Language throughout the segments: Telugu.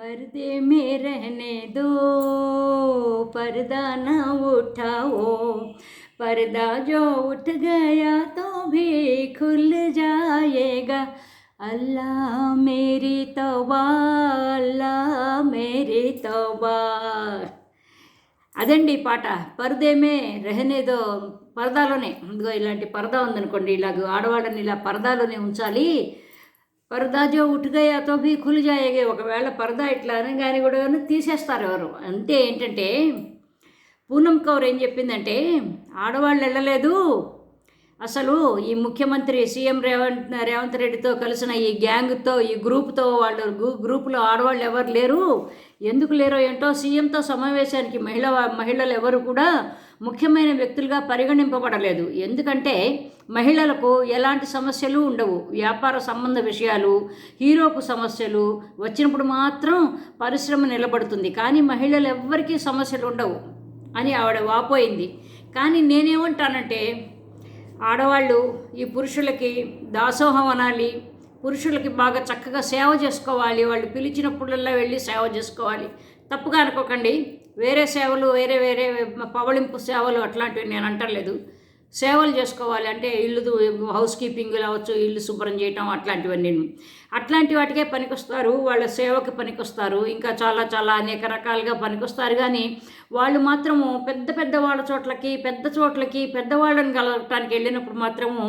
पर्दे में रहने दो पर्दा न उठाओ पर्दा जो उठ गया तो भी खुल जाएगा अल्लाह मेरी तौबा अल्लाह मेरी तौबा అదండి ఈ పాట పరదేమే రెహనేదో పరదాలోనే ఇదిగో ఇలాంటి పరదా ఉందనుకోండి ఇలాగ ఆడవాళ్ళని ఇలా పరదాలోనే ఉంచాలి పరదా జో ఉట్టుగయాతో భీ ఖుల్ జాయేగే ఒకవేళ పరదా ఇట్లా అనగానే కూడా తీసేస్తారు ఎవరు? అంటే ఏంటంటే పూనం కౌర్ ఏం చెప్పిందంటే ఆడవాళ్ళు వెళ్ళలేదు అసలు ఈ ముఖ్యమంత్రి సీఎం రేవంత్ రేవంత్ రెడ్డితో కలిసిన ఈ గ్యాంగ్తో ఈ గ్రూప్తో వాళ్ళు గ్రూ- గ్రూపులో ఆడవాళ్ళు ఎవరు లేరు. ఎందుకు లేరో ఏంటో సీఎంతో సమావేశానికి మహిళ మహిళలు ఎవరు కూడా ముఖ్యమైన వ్యక్తులుగా పరిగణింపబడలేదు. ఎందుకంటే మహిళలకు ఎలాంటి సమస్యలు ఉండవు. వ్యాపార సంబంధ విషయాలు హీరోకు సమస్యలు వచ్చినప్పుడు మాత్రం పరిశ్రమ నిలబడుతుంది. కానీ మహిళలు ఎవ్వరికీ సమస్యలు ఉండవు అని ఆవిడ వాపోయింది. కానీ నేనేమంటానంటే ఆడవాళ్ళు ఈ పురుషులకి దాసోహం అనాలి పురుషులకి బాగా చక్కగా సేవ చేసుకోవాలి వాళ్ళు పిలిచినప్పుడల్లా వెళ్ళి సేవ చేసుకోవాలి. తప్పుగా అనుకోకండి. వేరే సేవలు వేరే వేరే పవళింపు సేవలు అట్లాంటివి నేను అంటలేదు. సేవలు చేసుకోవాలి అంటే ఇల్లు హౌస్ కీపింగ్ అవ్వచ్చు ఇల్లు శుభ్రం చేయటం అట్లాంటివన్నీ. అట్లాంటి వాటికే పనికొస్తారు వాళ్ళ సేవకి పనికొస్తారు. ఇంకా చాలా చాలా అనేక రకాలుగా పనికొస్తారు. కానీ వాళ్ళు మాత్రము పెద్ద పెద్ద వాళ్ళ చోట్లకి పెద్ద చోట్లకి పెద్దవాళ్ళని కలవటానికి వెళ్ళినప్పుడు మాత్రము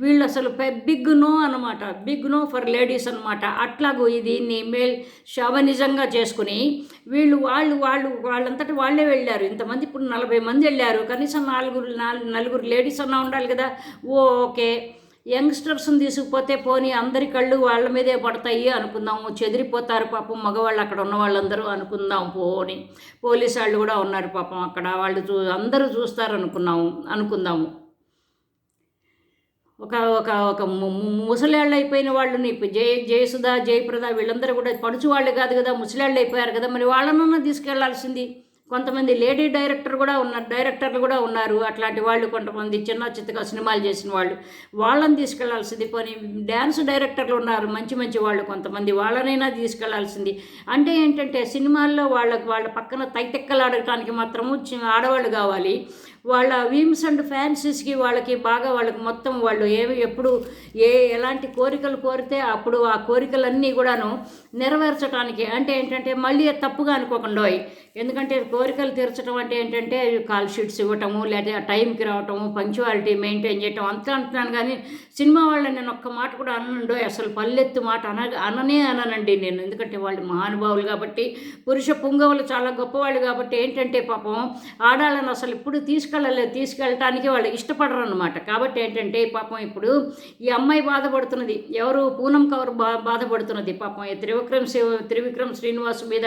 వీళ్ళు అసలు బిగ్ నో అనమాట బిగ్ నో ఫర్ లేడీస్ అనమాట అట్లాగూ ఇది మేల్ శవనిజంగా చేసుకుని వీళ్ళు వాళ్ళు వాళ్ళు వాళ్ళంతటి వాళ్ళే వెళ్ళారు. ఇంతమంది ఇప్పుడు నలభై మంది వెళ్ళారు. కనీసం నాలుగురు నాలుగు నలుగురు లేడీస్ అన్నా ఉండాలి కదా. ఓ ఓకే. యంగ్స్టర్స్ని తీసుకుపోతే పోనీ అందరి కళ్ళు వాళ్ళ మీదే పడతాయి అనుకుందాము చెదిరిపోతారు పాపం మగవాళ్ళు అక్కడ ఉన్న వాళ్ళందరూ అనుకుందాం పోని. పోలీసు వాళ్ళు కూడా ఉన్నారు పాపం అక్కడ వాళ్ళు చూ అందరూ చూస్తారు అనుకున్నాము అనుకుందాము. ఒక ఒక ఒక ముసలాళ్ళు అయిపోయిన వాళ్ళని నీ జయ జయసుధ జయప్రద వీళ్ళందరూ కూడా పడుచు వాళ్ళు కాదు కదా ముసలాళ్ళు అయిపోయారు కదా మరి వాళ్ళనన్నా తీసుకెళ్ళాల్సింది. కొంతమంది లేడీ డైరెక్టర్ కూడా ఉన్నారు డైరెక్టర్లు కూడా ఉన్నారు. అట్లాంటి వాళ్ళు కొంతమంది చిన్న చిత్తగా సినిమాలు చేసిన వాళ్ళు. వాళ్ళని తీసుకెళ్ళాల్సింది పోనీ డ్యాన్స్ డైరెక్టర్లు ఉన్నారు మంచి మంచి వాళ్ళు కొంతమంది. వాళ్ళనైనా తీసుకెళ్ళాల్సింది. అంటే ఏంటంటే సినిమాల్లో వాళ్ళకు వాళ్ళ పక్కన తైతెక్కలాడటానికి మాత్రము ఆడవాళ్ళు కావాలి. వాళ్ళ వీమ్స్ అండ్ ఫ్యాన్సీస్కి వాళ్ళకి బాగా వాళ్ళకి మొత్తం వాళ్ళు ఏవి ఎప్పుడు ఏ ఎలాంటి కోరికలు కోరితే అప్పుడు ఆ కోరికలన్నీ కూడాను నెరవేర్చడానికి అంటే ఏంటంటే మళ్ళీ తప్పుగా అనుకోకుండా ఎందుకంటే కోరికలు తీర్చడం అంటే ఏంటంటే కాల్ షీట్స్ ఇవ్వటము లేదా టైంకి రావటము పంక్చువాలిటీ మెయింటైన్ చేయటం అంతా అంటున్నాను కానీ సినిమా వాళ్ళని నేను ఒక్క మాట కూడా అననుండో అసలు పల్లెత్తు మాట అన అననే అననండి నేను. ఎందుకంటే వాళ్ళు మహానుభావులు కాబట్టి పురుష పుంగవులు చాలా గొప్పవాళ్ళు కాబట్టి ఏంటంటే పాపం ఆడాలని అసలు ఇప్పుడు తీసుకెళ్ళలేదు తీసుకెళ్ళటానికి వాళ్ళు ఇష్టపడరు అనమాట కాబట్టి ఏంటంటే పాపం ఇప్పుడు ఈ అమ్మాయి బాధపడుతున్నది. ఎవరు పూనం కౌర్ బా బాధపడుతున్నది. పాపం ఈ త్రివిక్రమ్ శివ త్రివిక్రమ్ శ్రీనివాస్ మీద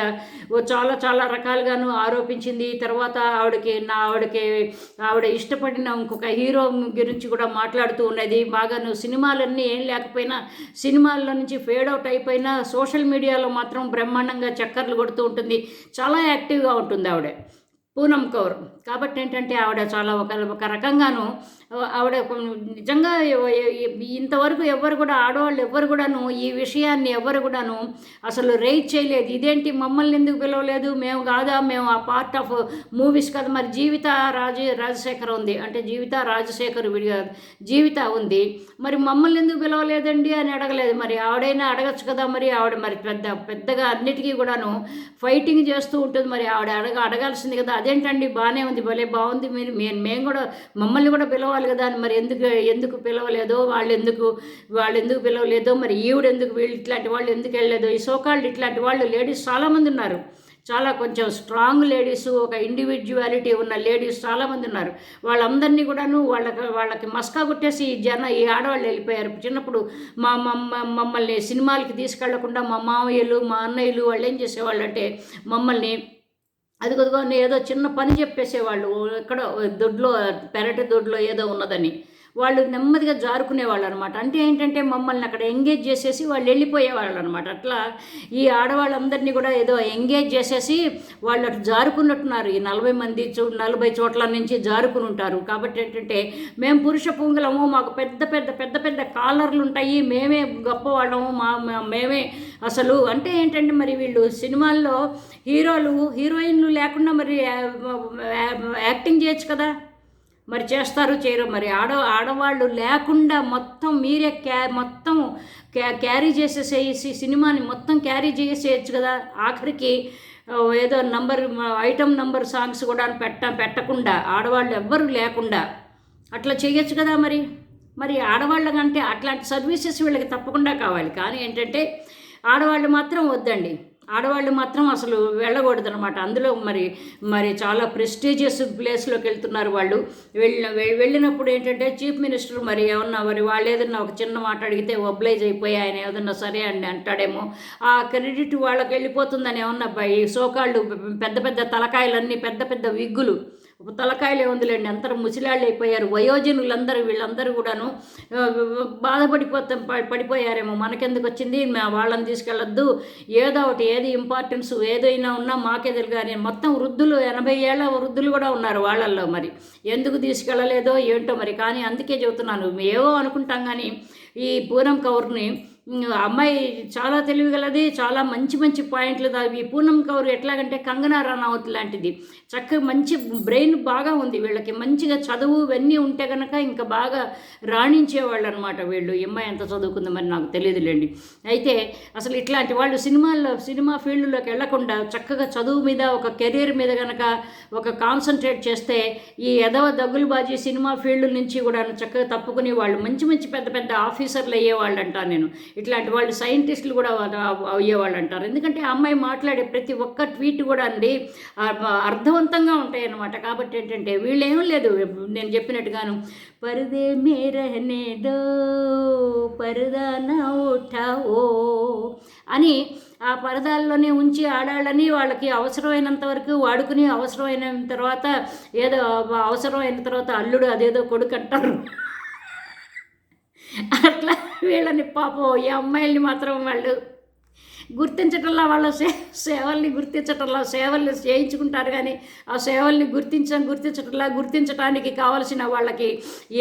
ఓ చాలా చాలా రకాలుగాను ఆరోపించింది. తర్వాత ఆవిడకి నా ఆవిడకి ఆవిడ ఇష్టపడిన ఇంకొక హీరో గురించి కూడా మాట్లాడుతూ ఉన్నది. బాగాను సినిమాలన్నీ ఏం లేకపోయినా సినిమాల్లో నుంచి ఫేడ్ అవుట్ అయిపోయినా సోషల్ మీడియాలో మాత్రం బ్రహ్మాండంగా చక్కర్లు కొడుతూ ఉంటుంది. చాలా యాక్టివ్గా ఉంటుంది ఆవిడ. పూనం కౌర్. కాబట్టి ఏంటంటే ఆవిడ చాలా ఒక ఒక రకంగాను ఆవిడ నిజంగా ఇంతవరకు ఎవ్వరు కూడా ఆడవాళ్ళు ఎవ్వరు కూడాను ఈ విషయాన్ని ఎవ్వరు కూడాను అసలు రైట్ చేయలేదు. ఇదేంటి మమ్మల్ని ఎందుకు పిలవలేదు? మేము కాదా? మేము ఆ పార్ట్ ఆఫ్ మూవీస్ కదా. మరి జీవిత రాజ రాజశేఖర్ ఉంది. అంటే జీవిత రాజశేఖర్ విడిగా జీవిత ఉంది. మరి మమ్మల్ని ఎందుకు పిలవలేదండి అని అడగలేదు. మరి ఆవిడైనా అడగచ్చు కదా మరి? ఆవిడ మరి పెద్ద పెద్దగా అన్నిటికీ కూడాను ఫైటింగ్ చేస్తూ ఉంటుంది. మరి ఆవిడ అడగ అడగాల్సింది కదా. అదేంటండి? బాగానే ఉంది. భలే బాగుంది. మీరు మేము మేము కూడా మమ్మల్ని కూడా పిలవాలి కదా అని మరి ఎందుకు ఎందుకు పిలవలేదో వాళ్ళు ఎందుకు వాళ్ళు ఎందుకు పిలవలేదో మరి ఈవిడ ఎందుకు వీళ్ళు ఇట్లాంటి వాళ్ళు ఎందుకు వెళ్ళలేదో? ఈ సోకాళ్ళు ఇట్లాంటి వాళ్ళు లేడీస్ చాలామంది ఉన్నారు. చాలా కొంచెం స్ట్రాంగ్ లేడీస్ ఒక ఇండివిజువాలిటీ ఉన్న లేడీస్ చాలామంది ఉన్నారు. వాళ్ళందరినీ కూడాను వాళ్ళకి వాళ్ళకి మస్కా కొట్టేసి ఈ జన ఈ ఆడవాళ్ళు వెళ్ళిపోయారు. చిన్నప్పుడు మా మమ్మ మమ్మల్ని సినిమాలకి తీసుకెళ్ళకుండా మా మామయ్యలు మా అన్నయ్యలు వాళ్ళు ఏం చేసేవాళ్ళు అంటే మమ్మల్ని అది కొద్దిగా ఏదో చిన్న పని చెప్పేసేవాళ్ళు. ఎక్కడో దొడ్లో పెరటి దొడ్లో ఏదో ఉన్నదని. వాళ్ళు నెమ్మదిగా జారుకునేవాళ్ళు అనమాట అంటే ఏంటంటే మమ్మల్ని అక్కడ ఎంగేజ్ చేసేసి వాళ్ళు వెళ్ళిపోయేవాళ్ళు అనమాట అట్లా ఈ ఆడవాళ్ళందరినీ కూడా ఏదో ఎంగేజ్ చేసేసి వాళ్ళు అటు జారుకున్నట్టున్నారు. ఈ నలభై మంది చో నలభై చోట్ల నుంచి జారుకుని ఉంటారు కాబట్టి ఏంటంటే మేము పురుష పుంగలము మాకు పెద్ద పెద్ద పెద్ద పెద్ద కాలర్లు ఉంటాయి మేమే గొప్పవాళ్ళము మా మేమే అసలు అంటే ఏంటంటే మరి వీళ్ళు సినిమాల్లో హీరోలు హీరోయిన్లు లేకుండా మరి యా- యాక్టింగ్ చేయొచ్చు కదా? మరి చేస్తారు చేయరు. మరి ఆడ ఆడవాళ్ళు లేకుండా మొత్తం మీరే క్యా మొత్తం క్యా క్యారీ చేసేసేసి సినిమాని మొత్తం క్యారీ చేసేయచ్చు కదా. ఆఖరికి ఏదో నంబర్ ఐటమ్ నంబర్ సాంగ్స్ కూడా పెట్ట పెట్టకుండా ఆడవాళ్ళు ఎవ్వరు లేకుండా అట్లా చేయొచ్చు కదా మరి. మరి ఆడవాళ్ళకంటే అట్లాంటి సర్వీసెస్ వీళ్ళకి తప్పకుండా కావాలి. కానీ ఏంటంటే ఆడవాళ్ళు మాత్రం వద్దండి. ఆడవాళ్ళు మాత్రం అసలు వెళ్ళకూడదు అనమాట అందులో మరి మరి చాలా ప్రెస్టీజియస్ ప్లేస్లోకి వెళ్తున్నారు వాళ్ళు. వెళ్ళిన వెళ్ళినప్పుడు ఏంటంటే చీఫ్ మినిస్టర్ మరి ఏమన్నా మరి వాళ్ళు ఏదన్నా ఒక చిన్న మాట అడిగితే ఒబ్లైజ్ అయిపోయి ఆయన ఏదన్నా సరే అండి అంటాడేమో. ఆ క్రెడిట్ వాళ్ళకి వెళ్ళిపోతుందని ఏమన్నా ఈ సోకాళ్ళు పెద్ద పెద్ద తలకాయలన్నీ పెద్ద పెద్ద విగ్గులు తలకాయలే ఉందిలేండి. అందరూ ముసిలాళ్ళు అయిపోయారు. వయోజనులందరూ వీళ్ళందరూ కూడాను ఆ, బాధపడిపోతా పడిపోయారేమో. మనకెందుకు వచ్చింది? మా వాళ్ళని తీసుకెళ్ళొద్దు. ఏదో ఒకటి ఏది ఇంపార్టెన్స్ ఏదైనా ఉన్నా మాకే తెలుగు మొత్తం వృద్ధులు ఎనభై ఏళ్ళ వృద్ధులు కూడా ఉన్నారు వాళ్ళల్లో మరి. ఎందుకు తీసుకెళ్ళలేదో ఏంటో మరి. కానీ అందుకే చెబుతున్నాను. ఏవో అనుకుంటాం కానీ ఈ పూనం కౌర్ని అమ్మాయి చాలా తెలివిగలది చాలా మంచి మంచి పాయింట్లు దావి పూనం కౌర్ ఎట్లాగంటే కంగనా రనౌత్ లాంటిది. చక్కగా మంచి బ్రెయిన్ బాగా ఉంది వీళ్ళకి. మంచిగా చదువు ఇవన్నీ ఉంటే కనుక ఇంకా బాగా రాణించేవాళ్ళు అనమాట వీళ్ళు అమ్మాయి ఎంత చదువుకుందో మరి నాకు తెలియదులేండి. అయితే అసలు ఇట్లాంటి వాళ్ళు సినిమాల్లో సినిమా ఫీల్డ్లోకి వెళ్ళకుండా చక్కగా చదువు మీద ఒక కెరీర్ మీద కనుక ఒక కాన్సన్ట్రేట్ చేస్తే ఈ ఎదవ దగ్గులుబాజీ సినిమా ఫీల్డ్ నుంచి కూడా చక్కగా తప్పుకుని వాళ్ళు. మంచి మంచి పెద్ద పెద్ద ఆఫీసర్లు అయ్యేవాళ్ళు అంటాను నేను. ఇట్లాంటి వాళ్ళు సైంటిస్టులు కూడా అయ్యేవాళ్ళు అంటారు ఎందుకంటే ఆ అమ్మాయి మాట్లాడే ప్రతి ఒక్క ట్వీట్ కూడా అండి అర్థవంతంగా ఉంటాయి అన్నమాట కాబట్టి ఏంటంటే వీళ్ళేం లేదు నేను చెప్పినట్టుగాను పరదే మే రహనే ఓ పరదా నా ఉఠావో అని ఆ పరదాల్లోనే ఉంచి ఆడాలని వాళ్ళకి అవసరమైనంత వరకు వాడుకుని అవసరమైన తర్వాత ఏదో అవసరమైన తర్వాత అల్లుడు అదేదో కొడుకు అంటారు. వీళ్ళని పాపం ఈ అమ్మాయిల్ని మాత్రం వాళ్ళు గుర్తించటంలో వాళ్ళ సే సేవల్ని గుర్తించటంలో సేవల్ని చేయించుకుంటారు కానీ ఆ సేవల్ని గుర్తించడం గుర్తించటంలా గుర్తించడానికి కావలసిన వాళ్ళకి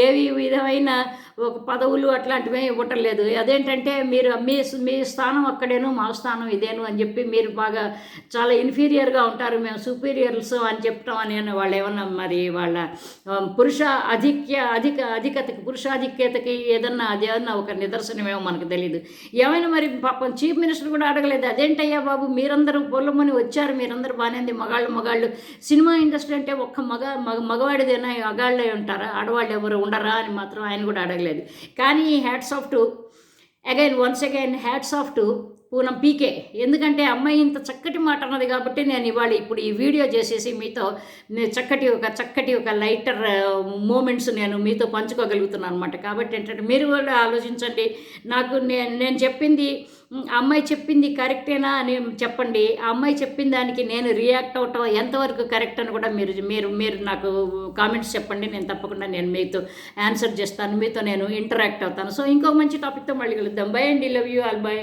ఏవి విధమైన ఒక పదవులు అట్లాంటివి ఇవ్వటం లేదు అదేంటంటే మీరు మీ మీ స్థానం అక్కడేను మా స్థానం ఇదేను అని చెప్పి మీరు బాగా చాలా ఇన్ఫీరియర్గా ఉంటారు. మేము సుపీరియర్స్ అని చెప్తాం అని అని వాళ్ళు ఏమన్నా మరి వాళ్ళ పురుష అధిక్య అధిక అధికతకి పురుషాధిక్యతకి ఏదన్నా అదేదన్నా ఒక నిదర్శనమేమో మనకు తెలియదు ఏమైనా మరి పాపం చీఫ్ మినిస్టర్ కూడా అడగలేదు. అదేంటయ్యా బాబు మీరందరూ పొల్లమని వచ్చారు. మీరందరూ బాగానేది మగాళ్ళు మగాళ్ళు. సినిమా ఇండస్ట్రీ అంటే ఒక్క మగ మగ మగవాడిదేనా? మగాళ్ళే ఉంటారా? ఆడవాళ్ళు ఎవరు ఉండరా అని మాత్రం ఆయన కూడా అడగలేదు. కానీ hats off to again once again hats off to Poonam PK. ఎందుకంటే అమ్మాయి ఇంత చక్కటి మాట అన్నది కాబట్టి నేను ఇవాళ ఇప్పుడు ఈ వీడియో చేసేసి మీతో నేను చక్కటి ఒక చక్కటి ఒక లైటర్ మూమెంట్స్ నేను మీతో పంచుకోగలుగుతున్నాను అనమాట కాబట్టి ఏంటంటే మీరు కూడా ఆలోచించండి. నాకు నేను నేను చెప్పింది ఆ అమ్మాయి చెప్పింది కరెక్టేనా అని చెప్పండి. ఆ అమ్మాయి చెప్పిన దానికి నేను రియాక్ట్ అవటం ఎంతవరకు కరెక్ట్ అని కూడా మీరు మీరు మీరు నాకు కామెంట్స్ చెప్పండి. నేను తప్పకుండా నేను మీతో ఆన్సర్ చేస్తాను. మీతో నేను ఇంటరాక్ట్ అవుతాను. సో ఇంకో మంచి టాపిక్తో మళ్ళీ కలుద్దాం. బై అండి. Love you all. బై.